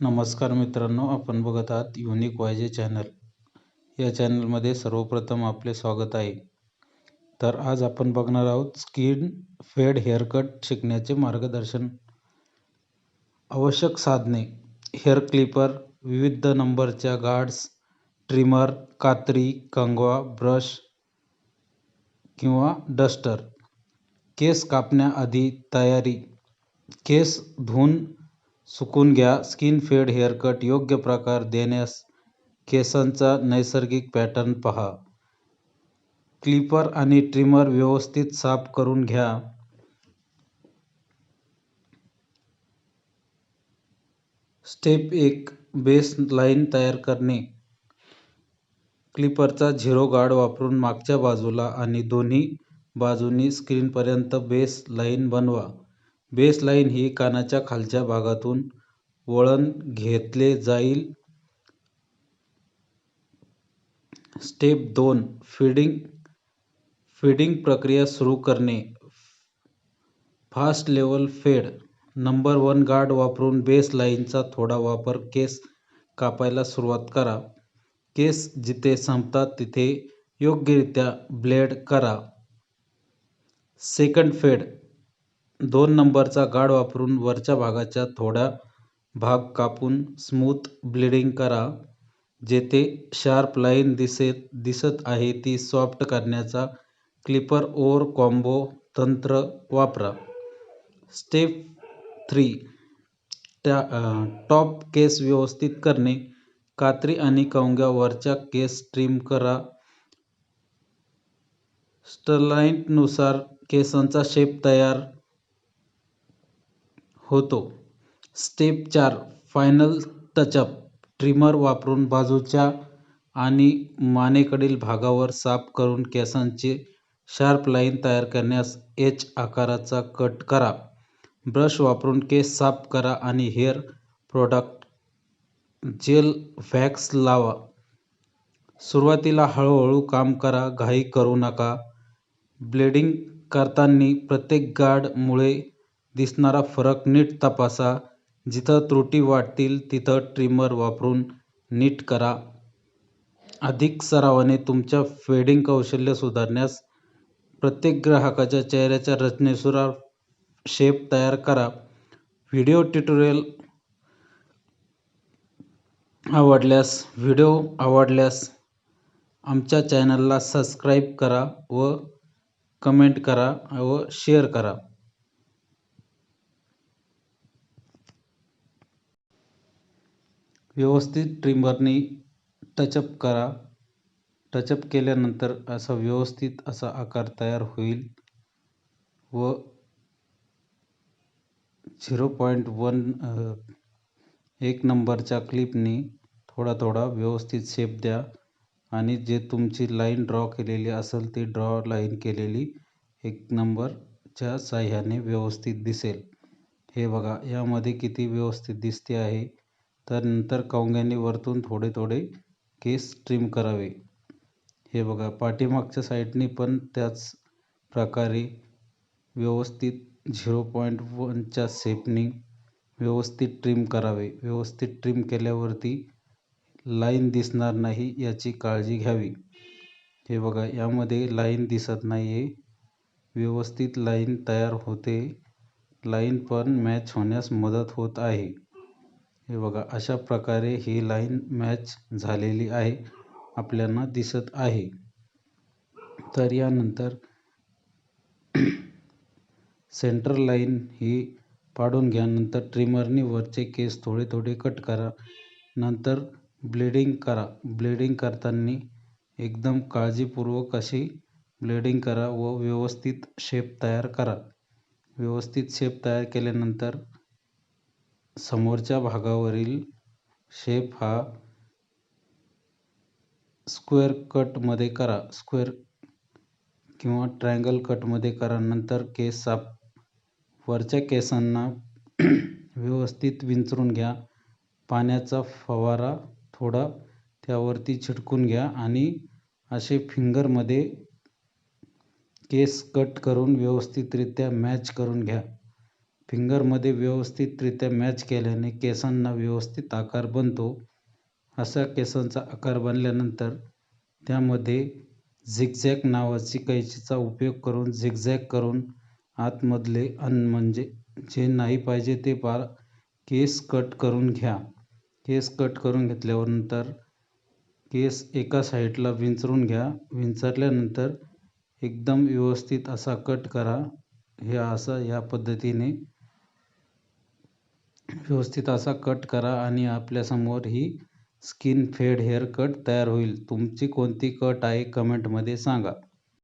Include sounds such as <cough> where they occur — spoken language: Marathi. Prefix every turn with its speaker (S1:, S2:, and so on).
S1: नमस्कार मित्रांनो आपण बघत आहात युनिक वायजे चॅनल. या चॅनलमध्ये सर्वप्रथम आपले स्वागत आहे. तर आज आपण बघणार आहोत स्किन फेड हेअरकट शिकण्याचे मार्गदर्शन. आवश्यक साधने. हेअर क्लिपर विविध नंबरच्या गार्ड्स ट्रिमर कात्री कंगवा ब्रश किंवा डस्टर. केस कापण्याआधी तयारी. केस धुवून सुकून घ्या. स्किन फेड हेअरकट योग्य प्रकार देण्यास केसांचा नैसर्गिक पॅटर्न पहा. क्लिपर आणि ट्रिमर व्यवस्थित साफ करून घ्या. स्टेप एक बेस लाईन तयार करणे. क्लिपरचा झिरो गार्ड वापरून मागच्या बाजूला आणि दोन्ही बाजूंनी स्क्रीनपर्यंत बेस लाईन बनवा. बेसलाईन ही कानाच्या खालच्या भागातून वळण घेतले जाईल. स्टेप दोन फीडिंग फीडिंग प्रक्रिया सुरू करणे. Fast level fade. Number one guard वापरून बेस लाईनचा थोडा वापर केस कापायला सुरुवात करा. केस जिथे संपतात तिथे योग्यरित्या ब्लेड करा. सेकंड फेड. दोन नंबरचा गाड वापरून वरच्या भागाच्या थोडा भाग कापून स्मूथ ब्लीडिंग करा जेथे शार्प लाईन दिसेत दिसत आहे ती सॉफ्ट करण्याचा क्लिपर ओर कॉम्बो तंत्र वापरा. स्टेप थ्री त्या टॉप केस व्यवस्थित करणे कात्री आणि कवंग्या वरच्या केस ट्रिम करा. स्टलाइंटनुसार केसांचा शेप तयार होतो. स्टेप चार फायनल टचअप ट्रिमर वापरून बाजूच्या आणि मानेकडील भागावर साफ करून केसांचे शार्प लाईन तयार करण्यास एच आकाराचा कट करा. ब्रश वापरून केस साफ करा आणि हेअर प्रॉडक्ट जेल व्हॅक्स लावा. सुरुवातीला हळूहळू काम करा घाई करू नका. ब्लेडिंग करताना प्रत्येक गार्डमुळे दिसणारा फरक नीट तपासा. जिथं त्रुटी वाटतील तिथं ट्रिमर वापरून नीट करा. अधिक सरावाने तुमच्या फेडिंग कौशल्य सुधारण्यास प्रत्येक ग्राहकाच्या चेहऱ्याच्या रचनेनुसार शेप तयार करा. व्हिडिओ ट्युटोरियल आवडल्यास व्हिडिओ आवडल्यास आमच्या चॅनलला सबस्क्राईब करा व कमेंट करा व शेअर करा. व्यवस्थित ट्रिमरने टचअप करा. टचअप केल्यानंतर असा व्यवस्थित असा आकार तयार होईल व झिरो पॉईंट वन एक नंबरच्या क्लिपने थोडा थोडा व्यवस्थित शेप द्या आणि जे तुमची लाईन ड्रॉ केलेली असेल ती ड्रॉ लाईन केलेली एक नंबरच्या साह्याने व्यवस्थित दिसेल. हे बघा यामध्ये किती व्यवस्थित दिसते आहे? तर नंतर कवंग्याने वरतून थोडे थोडे केस ट्रिम करावे. हे बघा पाठीमागच्या साईडने पण त्याच प्रकारे व्यवस्थित झिरो पॉईंट वनच्या सेपनी व्यवस्थित ट्रिम करावे. व्यवस्थित ट्रिम केल्यावरती लाईन दिसणार नाही याची काळजी घ्यावी. हे बघा यामध्ये लाईन दिसत नाही आहे व्यवस्थित लाईन तयार होते. लाईन पण मॅच होण्यास मदत होत आहे. हे बघा अशा प्रकारे ही लाईन मॅच झालेली आहे आपल्याला दिसत आहे. तर यानंतर <clears throat> सेंटर लाईन ही पाडून घ्या नंतर ट्रिमरने वरचे केस थोडे थोडे कट करा नंतर ब्लेडिंग करा. ब्लेडिंग करताना एकदम काळजीपूर्वक अशी ब्लेडिंग करा व व्यवस्थित शेप तयार करा. व्यवस्थित शेप तयार केल्यानंतर समोरच्या भागावरील शेप हा स्क्वेअर कटमध्ये करा. स्क्वेअर किंवा ट्रायंगल कटमध्ये करा. नंतर केस साफ वरच्या केसांना <clears throat> व्यवस्थित विंचरून घ्या. पाण्याचा फवारा थोडा त्यावरती छिटकून घ्या आणि असे फिंगरमध्ये केस कट करून व्यवस्थितरित्या मॅच करून घ्या. फिंगरमध्ये व्यवस्थितरित्या मॅच केल्याने केसांना व्यवस्थित आकार बनतो. असा केसांचा आकार बनल्यानंतर त्यामध्ये झिगझॅग नावाची कैचीचा उपयोग करून झिगझॅग करून आतमधले अन्न म्हणजे जे नाही पाहिजे ते पार केस कट करून घ्या. केस कट करून घेतल्यावर नंतर केस एका साईडला विंचरून घ्या. विंचरल्यानंतर एकदम व्यवस्थित असा कट करा. हे असं या पद्धतीने व्यवस्थित असा कट करा आणि आपल्यासमोर ही स्किन फेड हेअर कट तयार होईल. तुमची कोणती कट आहे कमेंटमध्ये सांगा.